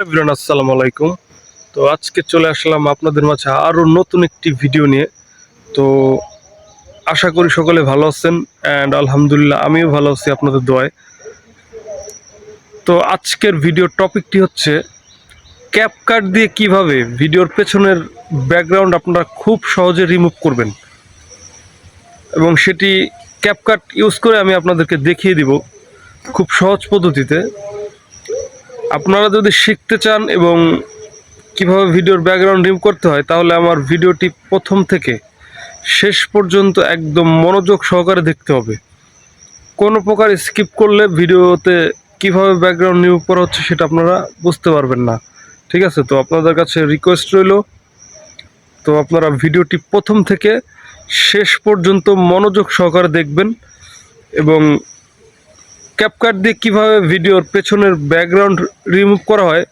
আসসালামু আলাইকুম। তো আজকে চলে আসলাম আপনাদের মাঝে আরও নতুন একটি ভিডিও নিয়ে। তো আশা করি সকলে ভালো আছেন অ্যান্ড আলহামদুলিল্লাহ আমিও ভালো আছি আপনাদের দোয়ায়। তো আজকের ভিডিওর টপিকটি হচ্ছে ক্যাপকাট দিয়ে কীভাবে ভিডিওর পেছনের ব্যাকগ্রাউন্ড আপনারা খুব সহজে রিমুভ করবেন। এবং সেটি ক্যাপকাট ইউজ করে আমি আপনাদেরকে দেখিয়ে দিব খুব সহজ পদ্ধতিতে। আপনারা যদি শিখতে চান এবং কীভাবে ভিডিওর ব্যাকগ্রাউন্ড রিমুভ করতে হয়, তাহলে আমার ভিডিওটি প্রথম থেকে শেষ পর্যন্ত একদম মনোযোগ সহকারে দেখতে হবে। কোনো প্রকার স্কিপ করলে ভিডিওতে কীভাবে ব্যাকগ্রাউন্ড রিমুভ করা হচ্ছে সেটা আপনারা বুঝতে পারবেন না। ঠিক আছে? তো আপনাদের কাছে রিকোয়েস্ট রইল। তো আপনারা ভিডিওটি প্রথম থেকে শেষ পর্যন্ত মনোযোগ সহকারে দেখবেন এবং ক্যাপকাট দিয়ে কীভাবে ভিডিওর পেছনের ব্যাকগ্রাউন্ড রিমুভ করা হয়,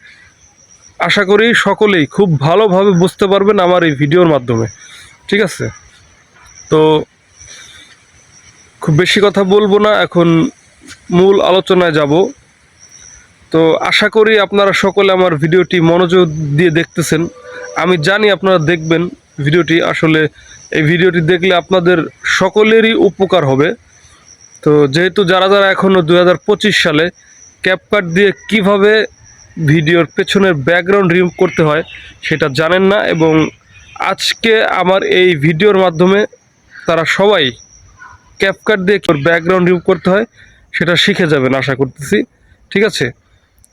আশা করি সকলেই খুব ভালোভাবে বুঝতে পারবেন আমার এই ভিডিওর মাধ্যমে। ঠিক আছে? তো খুব বেশি কথা বলব না, এখন মূল আলোচনায় যাব। তো আশা করি আপনারা সকলে আমার ভিডিওটি মনোযোগ দিয়ে দেখতেছেন। আমি জানি আপনারা দেখবেন ভিডিওটি, আসলে এই ভিডিওটি দেখলে আপনাদের সকলেরই উপকার হবে। তো যেহেতু যারা যারা এখনও দু হাজার পঁচিশ সালে ক্যাপকাট দিয়ে কীভাবে ভিডিওর পেছনের ব্যাকগ্রাউন্ড রিমুভ করতে হয় সেটা জানেন না এবং আজকে আমার এই ভিডিওর মাধ্যমে তারা সবাই ক্যাপকাট দিয়ে ব্যাকগ্রাউন্ড রিমুভ করতে হয় সেটা শিখে যাবেন আশা করতেছি, ঠিক আছে?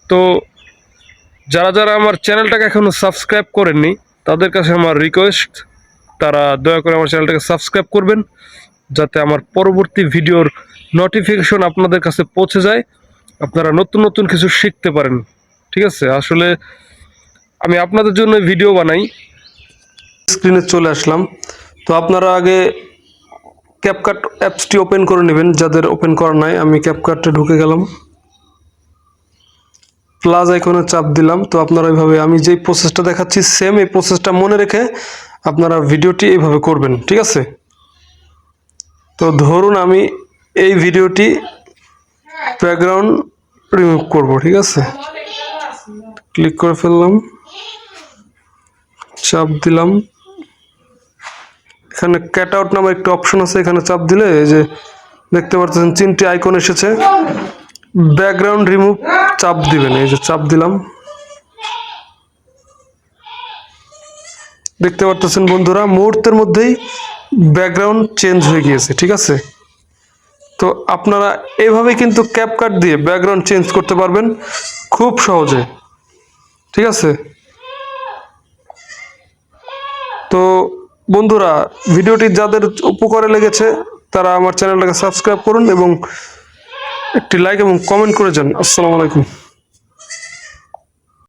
তো যারা যারা আমার চ্যানেলটাকে এখনও সাবস্ক্রাইব করেননি, তাদের কাছে আমার রিকোয়েস্ট তারা দয়া করে আমার চ্যানেলটাকে সাবস্ক্রাইব করবেন, যাতে আমার পরবর্তী ভিডিওর নোটিফিকেশন আপনাদের কাছে পৌঁছে যায়, আপনারা নতুন নতুন কিছু শিখতে পারেন, ঠিক আছে? আসলে আমি আপনাদের জন্য ভিডিও বানাই। স্ক্রিনে চলে আসলাম। তো আপনারা আগে ক্যাপকাট অ্যাপসটি ওপেন করে নেবেন, যাদের ওপেন করা নাই, আমি ক্যাপকাটে ঢুকে গেলাম। প্লাস আইকনে চাপ দিলাম। তো আপনারা এইভাবে আমি যেই প্রসেসটা দেখাচ্ছি সেম এই প্রসেসটা মনে রেখে আপনারা ভিডিওটি এইভাবে করবেন, ঠিক আছে? তো ধরুন আমি এই ভিডিওটি ব্যাকগ্রাউন্ড রিমুভ করব, ঠিক আছে? ক্লিক করে ফেললাম, চাপ দিলাম। এখানে ক্যাট আউট নামে একটা অপশন আছে, এখানে চাপ দিলে এই যে দেখতে পাচ্ছেন তিনটি আইকন এসেছে। ব্যাকগ্রাউন্ড রিমুভ চাপ দিবেন, এই যে চাপ দিলাম। দেখতে পাচ্ছেন বন্ধুরা, মুহূর্তের মধ্যেই ব্যাকগ্রাউন্ড চেঞ্জ হয়ে গিয়েছে, ঠিক আছে? তো আপনারা এভাবে কিন্তু ক্যাপকাট দিয়ে ব্যাকগ্রাউন্ড চেঞ্জ করতে পারবেন খুব সহজে। ঠিক আছে? তো বন্ধুরা, ভিডিওটি যাদের উপকারে লেগেছে, তারা আমার চ্যানেলটাকে সাবস্ক্রাইব করুন এবং একটি লাইক এবং কমেন্ট করে যান। আসসালামু আলাইকুম।